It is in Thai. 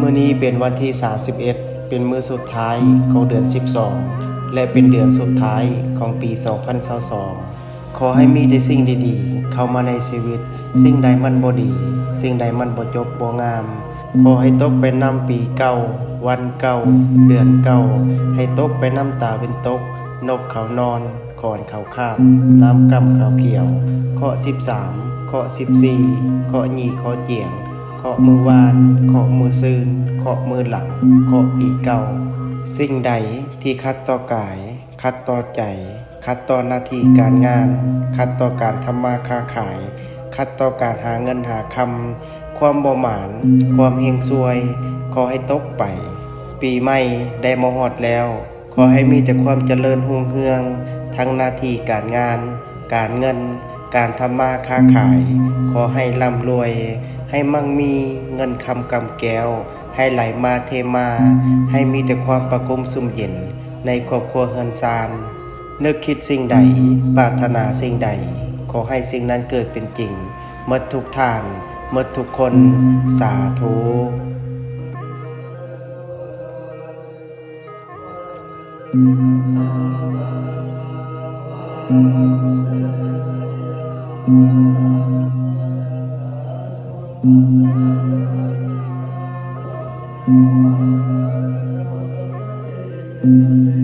มื้อนี้เป็นวันที่ 31 เป็นมื้อสุดท้ายของเดือน 12 และเป็นเดือนสุดท้ายของปี 2022ขอให้มีแต่สิ่งดีๆ เข้ามาในชีวิต สิ่งใดมันบ่ดี สิ่งใดมันบ่จบบ่งาม ขอให้ตกไปนำปีเก่า วันเก่า เดือนเก่า ให้ตกไปน้ำตาเป็นตก นกเขานอนก่อนเขาคาบน้ำกำเขาเขียวเคาะ13เคาะ14เคาะหยีเคาะเจียงาะมือวานเคาะมือซืนเคาะมือหลังเคาะปีเก่า สิ่งใดที่คัดต่อกาย คัดต่อใจ คัดต่อหน้าที่การงาน คัดต่อการทำมาค้าขาย คัดต่อการหาเงินหาคำความบ่หมาน ความเฮงซวย ขอให้ตกไป ปีใหม่ได้มาฮอดแล้ว ขอให้มีแต่ความเจริญรุ่งเรือง ทั้งหน้าที่การงาน การเงิน การทำมาค้าขาย ขอให้ร่ำรวย ให้มั่งมีเงินคำกำแก้ว ให้ไหลมาเทมา ให้มีแต่ความประกุมสุมเย็น ในครอบครัวเฮือนซาน นึกคิดสิ่งใด ปรารถนาสิ่งใด ขอให้สิ่งนั้นเกิดเป็นจริงเมื่อทุกทานเมื่อทุกคนสาธุ Thank you.